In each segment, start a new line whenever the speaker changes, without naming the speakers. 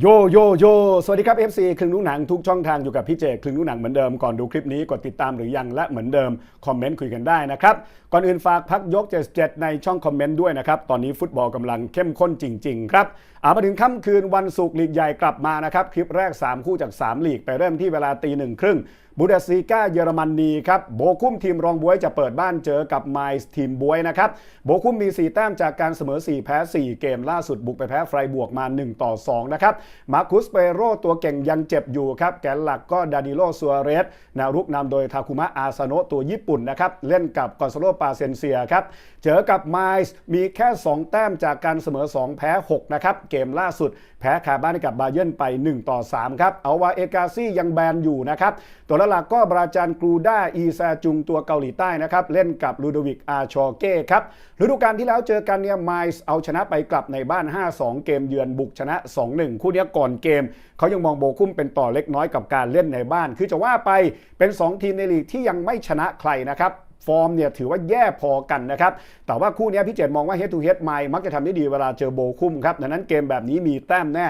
โยโยโยสวัสดีครับ FC ครึ่งลูกหนังทุกช่องทางอยู่กับพี่เจครึ่งลูกหนังเหมือนเดิมก่อนดูคลิปนี้กดติดตามหรือยังและเหมือนเดิม คอมเมนต์คุยกันได้นะครับ ก่อนอื่นฝากพักยก 77 ในช่องคอมเมนต์ด้วยนะครับ ตอนนี้ฟุตบอลกำลังเข้มข้นจริง ๆ ครับเอามาถึงค่ำคืนวันศุกร์ลีกใหญ่กลับมานะครับ คลิปแรก 3 คู่จาก 3 ลีกไปเริ่มที่เวลาตีหนึ่งครึ่งบูเดสลีกาเยอรมนีครับโบคุ้มทีมรองบวยจะเปิดบ้านเจอกับไมส์ทีมบวยนะครับโบคุ้มมี 4 แต้มจากการเสมอ 4 แพ้ 4 เกมล่าสุดบุกไปแพ้ไฟบวกมา 1 ต่อ 2 นะครับมาคุสเปโรตัวเก่งยังเจ็บอยู่ครับ แกนหลักก็ดานิโลซัวเรสแนวรุกนำโดยทาคุมะอาซาโนะตัวญี่ปุ่นนะครับ เล่นกับกอนซาโลปาเซนเซียครับ เจอกับไมส์มีแค่ 2 แต้มจากการเสมอ 2 แพ้ 6 นะครับ เกมล่าสุด แพ้คาบ้านกับบาเยิร์นไป 1 ต่อ 3 ครับ เอาวาเอกาซี่ยังแบนอยู่นะครับ ตัวหลักก็บราจานกรูด้าอีซาจุงตัวเกาหลีใต้นะครับเล่นกับลูดวิกอาชอเก้ครับฤดูกาลที่แล้วเจอกันเนี่ยไมส์เอาชนะไปกลับในบ้าน 5-2 เกมเยือนบุกชนะ 2-1 คู่นี้ก่อนเกม เขายังมองโบคุ้มเป็นต่อเล็กน้อยกับการเล่นในบ้าน คือจะว่าไปเป็น 2 ทีมในลีกที่ยังไม่ชนะใครนะครับฟอร์มเนี่ยถือว่าแย่พอกันนะครับ แต่ว่าคู่นี้พี่เจตมองว่าเฮตูเฮต์ไมมักจะทำได้ดีเวลาเจอโบคุ้มครับดังนั้นเกมแบบนี้มีแต้มแน่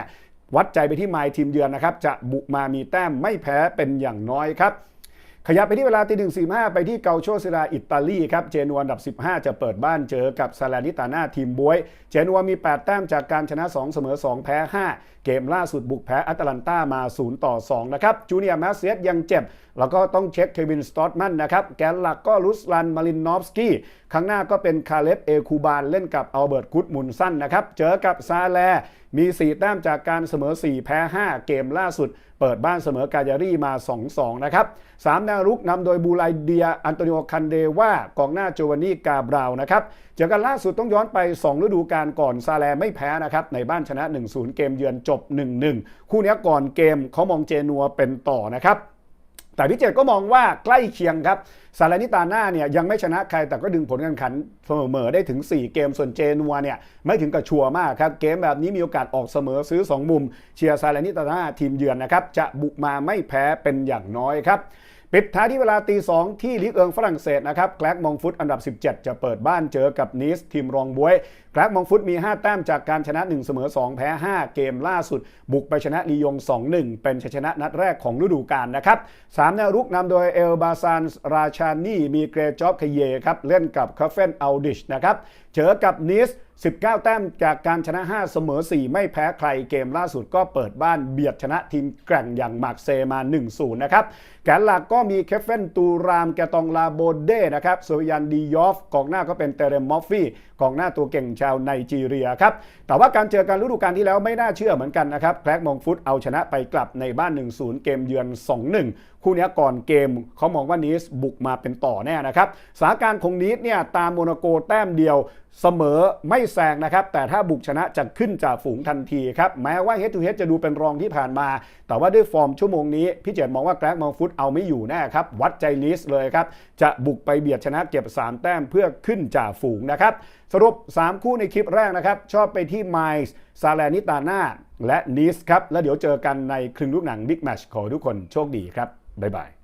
วัดใจไปที่ไมทีมเยือนนะครับ จะบุกมามีแต้มไม่แพ้เป็นอย่างน้อยครับ ขยับไปที่เวลาตีหนึ่งสี่ห้าไปที่เกาโชซิลาอิตาลีครับ เจนัวอันดับ 15 จะเปิดบ้านเจอกับซาลานิตาน่าทีมบวย เจนัวมี 8 แต้มจากการชนะ 2 เสมอ 2 แพ้ 5 เกมล่าสุดบุกแพ้อัตแลนตามา 0 ต่อ 2 นะครับ จูเนียร์แมสเซียสยังเจ็บ แล้วก็ต้องเช็คเควินสตอตแมนนะครับ แกนหลักก็ลุสลันมารินนอฟสกี้ข้างหน้าก็เป็นคาเลฟเอคูบานเล่นกับอัลเบิร์ตกุดมุนสันนะครับเจอกับซาแลมี 4 แต้มจากการเสมอ 4 แพ้ 5 เกมล่าสุด เปิดบ้านเสมอกาญารีมา 2-2 นะครับสามนารุกนำโดยบูไลเดีย อันโตนิโอคันเดว่ากองหน้าโจวานนี่กาบราวนะครับเจอกันล่าสุดต้องย้อนไป 2 ฤดูกาลก่อนซาแลไม่แพ้นะครับในบ้านชนะ 1-0 เกมเยือนจบ 1-1 คู่นี้ก่อนเกมเขามองเจนัวเป็นต่อนะครับ แต่พี่เจตก็มองว่าใกล้เคียงครับซาลานิตาน่าเนี่ยยังไม่ชนะใครแต่ก็ดึงผลการขันเสมอได้ถึง 4 เกมส่วนเจนัวเนี่ยไม่ถึงกับชัวร์มากครับ เกมแบบนี้มีโอกาสออกเสมอซื้อ 2 มุม เชียร์ซาลานิตาน่าทีมเยือนนะครับ จะบุกมาไม่แพ้เป็นอย่างน้อยครับ ปิดท้ายที่เวลาตีสองที่ลิกเอิงฝรั่งเศสนะครับแกลกมองฟุตอันดับ 17 จะเปิดบ้านเจอกับนิสทีมรองบวยแกลกมองฟุตมี 5 แต้มจากการชนะ 1 เสมอ 2 แพ้ 5 เกมล่าสุด บุกไปชนะลียง 2-1 เป็นชัยชนะนัดแรกของฤดูกาลนะครับ3แนวรุกนำโดยเอลบาซานราชานีมีเกรจอบคเยครับเล่นกับคาเฟนอัลดิชนะครับเจอกับนิส19 แต้มจากการชนะ 5 เสมอ 4 ไม่แพ้ใครเกมล่าสุดก็เปิดบ้านเบียดชนะทีมแกร่งอย่างมาร์เซมา 1-0 นะครับ แกนหลักก็มีเคฟเฟนตูรามแกตองลาโบเด้นะครับโซยันดียอฟ กองหน้าก็เป็นเตเรมมอฟฟี่กองหน้าตัวเก่งชาวไนจีเรียครับ แต่ว่าการเจอกันฤดูกาลที่แล้วไม่น่าเชื่อเหมือนกันนะครับแคลกมองฟุตเอาชนะไปกลับในบ้าน 1-0 เกมเยือน 2-1 คู่นี้ก่อนเกมเขามองว่านีสบุกมาเป็นต่อแน่นะครับสถานการณ์ของนีสเนี่ยตามโมนาโกแต้มเดียวเสมอไม่แซงนะครับ แต่ถ้าบุกชนะจะขึ้นจากฝูงทันทีครับ แม้ว่า head to head จะดูเป็นรองที่ผ่านมา แต่ว่าด้วยฟอร์มชั่วโมงนี้ พี่เจตมองว่าแกร็กมองฟุตเอาไม่อยู่แน่ครับ วัดใจลิสเลยครับ จะบุกไปเบียดชนะเก็บ 3 แต้มเพื่อขึ้นจากฝูงนะครับ สรุป 3 คู่ในคลิปแรกนะครับ ชอบไปที่ไมส์ซาแลนิตาน่าและนิสครับแล้วเดี๋ยวเจอกันในครึ่งลูกหนังบิ๊กแมชขอทุกคนโชคดีครับบ๊ายบาย